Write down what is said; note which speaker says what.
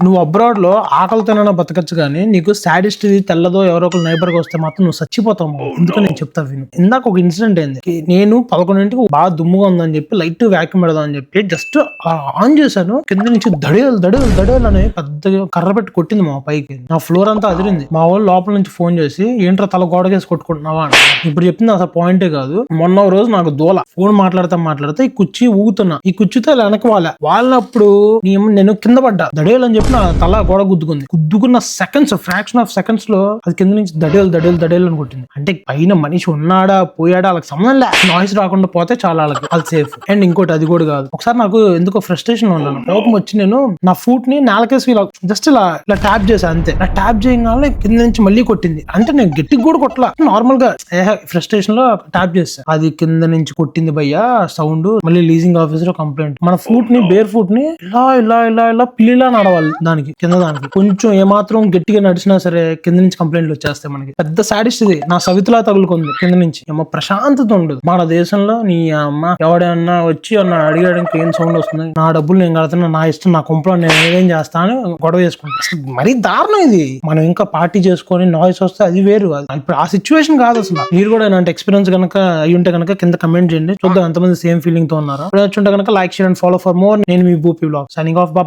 Speaker 1: నువ్వు అబ్రాడ్లో ఆకలితోనైనా బతకచ్చు కానీ నీకు సాడిస్ట్ ఇది తెల్లదో ఎవరో ఒకరు నైబర్గా వస్తే మాత్రం నువ్వు చచ్చిపోతావు మామ. ఎందుకని నేను చెప్తా విను. ఇందాక ఒక ఇన్సిడెంట్ అయింది నేను పదకొండింటికి బాగా దుమ్ముగా ఉందని చెప్పి లైట్ వ్యాక్యూమ్ పెడదాం అని చెప్పి జస్ట్ ఆన్ చేశాను. కింద నుంచి దడేలు దడేలు దడేలు అని పెద్ద కర్ర పెట్టి కొట్టింది మా పైకి. నా ఫ్లోర్ అంతా అదిరింది. మా వాళ్ళు లోపల నుంచి ఫోన్ చేసి ఏంట్రా తల గోడకేసి కొట్టుకుంటున్నావా? అని. ఇప్పుడు చెప్పింది అసలు పాయింటే కాదు. మొన్న రోజు నాకు దూల. ఫోన్ మాట్లాడతా మాట్లాడితే ఈ కుర్చీ ఊగుతున్నా. ఈ కుర్చీతో వెనక వాళ్ళ. వాళ్ళప్పుడు నేను కింద పడ్డా. దడేలు అని చెప్పి నా తల గోడ గుద్దుకుంది. గుద్దుకున్న సెకండ్స్ ఫ్రాక్షన్ ఆఫ్ సెకండ్స్లో అది కింద నుంచి దడేలు దడేలు దడేలు అని కొట్టింది. అంటే పైన మనిషి ఉన్నాడా పోయాడా వాళ్ళకి సంబంధం లే. నాయిస్ రాకుండా పోతే చాలా వాళ్ళకి అది సేఫ్ అండ్ ఇంకోటి అది కూడా కాదు. ఒకసారి నాకు ఎందుకో ఫ్రస్ట్రేషన్ ఉన్నాను కోపం వచ్చి నేను నా ఫుట్ని నేలకేసి ఇలా జస్ట్ ఇలా ఇలా ట్యాప్ చేసా అంతే. ఇలా ట్యాప్ చేయగానే కింద నుంచి మళ్ళీ కొట్టింది. అంటే నేను గట్టికి కూడా కొట్టలా. నార్మల్గా ఫ్రస్ట్రేషన్లో ట్యాప్ చేస్తా అది కింద నుంచి కొట్టింది భయ్యా సౌండ్ మళ్ళీ లీజింగ్ ఆఫీసర్ కంప్లైంట్ మన ఫుట్ని బేర్ ఫుట్ని ఇలా ఇలా ఇలా ఇలా పిల్లిలా నడవాలి. దానికి కింద దానికి. కొంచెం ఏమాత్రం గట్టిగా నడిచినా సరే కింద నుంచి కంప్లైంట్లు వచ్చేస్తాయి మనకి. పెద్ద సాడిస్ట్ ఇది. నా సవితలా తగులుకుంది కింద నుంచి. ఏమో ప్రశాంతత ఉండదు. మన దేశంలో నీ అమ్మ ఎవడన్నా వచ్చి అన్న అడిగడానికి ఏం సౌండ్ వస్తుంది? నా డబ్బులు నేను కడుతున్నా నా ఇష్టం నా కుంపలో నేను ఏం చేస్తాను గొడవ చేసుకుంటాను అసలు మరీ దారుణం ఇది. మనం ఇంకా పార్టీ చేసుకొని నాయిస్ వస్తే అది వేరు. అది ఇప్పుడు ఆ సిచ్యువేషన్ కాదు అసలు. మీరు కూడా ఇలాంటి ఎక్స్పీరియన్స్ కనుక అయి ఉంటే కనుక కింద కమెంట్ చేయండి. చూద్దాం ఎంతమంది సేమ్ ఫీలింగ్తో ఉన్నారు. ఇప్పుడు వచ్చి ఉంటే కనుక like share and follow for more నేను మీ Boopi blog. Signing off bye